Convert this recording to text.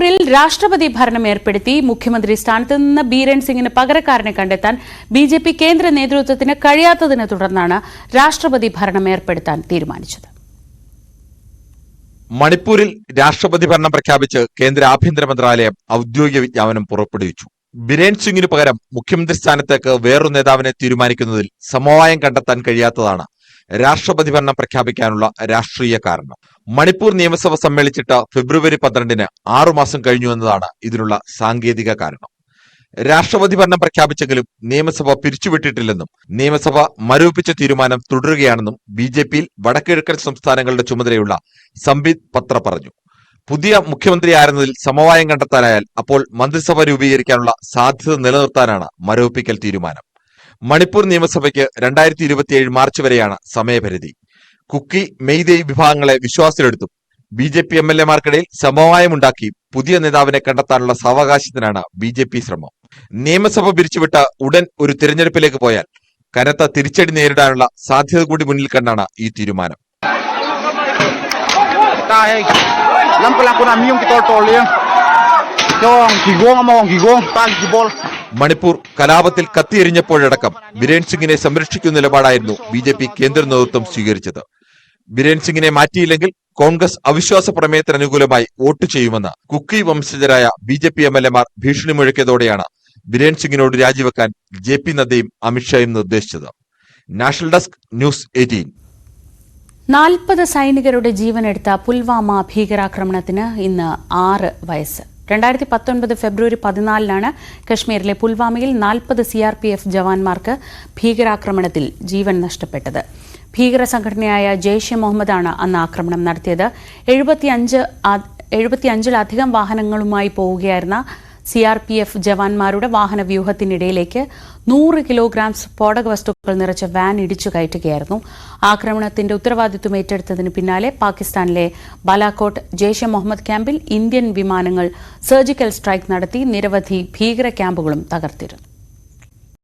മണിപ്പൂരിൽ രാഷ്ട്രപതി ഭരണം ഏർപ്പെടുത്തി മുഖ്യമന്ത്രി സ്ഥാനത്ത് നിന്ന് ബീരൻ സിംഗിന് പകരക്കാരനെ കണ്ടെത്താൻ ബി ജെ പി കേന്ദ്ര നേതൃത്വത്തിന് കഴിയാത്തതിനെ തുടർന്നാണ് രാഷ്ട്രപതി ഭരണം ഏർപ്പെടുത്താൻ തീരുമാനിച്ചത്. മണിപ്പൂരിൽ രാഷ്ട്രപതി ഭരണം പ്രഖ്യാപിച്ച് കേന്ദ്ര ആഭ്യന്തര മന്ത്രാലയം ഔദ്യോഗിക വിജ്ഞാപനം പുറപ്പെടുവിച്ചു. ബിരേൻ സിംഗിന് പകരം മുഖ്യമന്ത്രി സ്ഥാനത്തേക്ക് വേറൊരു നേതാവിനെ തീരുമാനിക്കുന്നതിൽ സമവായം കണ്ടെത്താൻ കഴിയാത്തതാണ് രാഷ്ട്രപതി ഭരണം പ്രഖ്യാപിക്കാനുള്ള രാഷ്ട്രീയ കാരണം. മണിപ്പൂർ നിയമസഭ സമ്മേളിച്ചിട്ട് ഫെബ്രുവരി പന്ത്രണ്ടിന് ആറുമാസം കഴിഞ്ഞു എന്നതാണ് ഇതിനുള്ള സാങ്കേതിക കാരണം. രാഷ്ട്രപതി ഭരണം പ്രഖ്യാപിച്ചെങ്കിലും നിയമസഭ പിരിച്ചുവിട്ടിട്ടില്ലെന്നും നിയമസഭ മരവിപ്പിച്ച തീരുമാനം തുടരുകയാണെന്നും ബി ജെ പിയിൽ വടക്കിഴക്കൻ സംസ്ഥാനങ്ങളുടെ ചുമതലയുള്ള സംബിത് പത്ര പറഞ്ഞു. പുതിയ മുഖ്യമന്ത്രി ആയിരുന്നതിൽ സമവായം കണ്ടെത്താനായാൽ അപ്പോൾ മന്ത്രിസഭ രൂപീകരിക്കാനുള്ള സാധ്യത നിലനിർത്താനാണ് മരവിപ്പിക്കൽ തീരുമാനം. മണിപ്പൂർ നിയമസഭയ്ക്ക് രണ്ടായിരത്തി ഇരുപത്തിയേഴ് മാർച്ച് വരെയാണ് സമയപരിധി. കുക്കി മെയ്തേയ് വിഭാഗങ്ങളെ വിശ്വാസത്തിലെടുത്തും B J P M L എമാർക്കിടയിൽ സമവായമുണ്ടാക്കി പുതിയ നേതാവിനെ കണ്ടെത്താനുള്ള സാവകാശത്തിനാണ് ബി ജെ പി ശ്രമം. നിയമസഭ പിരിച്ചുവിട്ട ഉടൻ ഒരു തിരഞ്ഞെടുപ്പിലേക്ക് പോയാൽ കനത്ത തിരിച്ചടി നേരിടാനുള്ള സാധ്യത കൂടി മുന്നിൽ കണ്ടാണ് ഈ തീരുമാനം. മണിപ്പൂർ കലാപത്തിൽ കത്തിയെരിഞ്ഞപ്പോഴടക്കം ബിരേൻ സിംഗിനെ സംരക്ഷിക്കുന്ന നിലപാടായിരുന്നു ബി ജെ പി കേന്ദ്ര നേതൃത്വം സ്വീകരിച്ചത്. ബിരേൻ സിംഗിനെ മാറ്റിയില്ലെങ്കിൽ കോൺഗ്രസ് അവിശ്വാസ പ്രമേയത്തിന് അനുകൂലമായി വോട്ട് ചെയ്യുമെന്ന് കുക്കി വംശജരായ B J P M L എമാർ ഭീഷണി മുഴക്കിയതോടെയാണ് ബിരേൻ സിംഗിനോട് രാജിവെക്കാൻ ജെ പി നദ്ദയും അമിത്ഷായും നിർദ്ദേശിച്ചത്. National desk news eighteen. നാൽപ്പത് സൈനികരുടെ ജീവനെടുത്ത പുൽവാമ ഭീകരാക്രമണത്തിന് ഇന്ന് ആറ് വയസ്സ്. രണ്ടായിരത്തി പത്തൊൻപത് ഫെബ്രുവരി പതിനാലിനാണ് കശ്മീരിലെ പുൽവാമയിൽ നാൽപ്പത് സി ആർ പി എഫ് ജവാന്മാർക്ക് ഭീകരാക്രമണത്തിൽ ജീവൻ നഷ്ടപ്പെട്ടത്. ഭീകര സംഘടനയായ ജെയ്ഷെ മുഹമ്മദാണ് അന്ന് ആക്രമണം നടത്തിയത്. എഴുപത്തിയഞ്ച് എഴുപത്തിയഞ്ചിലധികം വാഹനങ്ങളുമായി പോവുകയായിരുന്ന സി ആർ പി എഫ് ജവാന്മാരുടെ വാഹന വ്യൂഹത്തിനിടയിലേക്ക് നൂറ് കിലോഗ്രാം സ്ഫോടക വസ്തുക്കൾ നിറച്ച വാൻ ഇടിച്ചു കയറ്റുകയായിരുന്നു. ആക്രമണത്തിന്റെ ഉത്തരവാദിത്വം ഏറ്റെടുത്തതിന് പിന്നാലെ പാകിസ്ഥാനിലെ ബാലാക്കോട്ട് ജെയ്ഷെ മുഹമ്മദ് ക്യാമ്പിൽ ഇന്ത്യൻ വിമാനങ്ങൾ സർജിക്കൽ സ്ട്രൈക്ക് നടത്തി നിരവധി ഭീകര ക്യാമ്പുകളും തകർത്തിരുന്നു.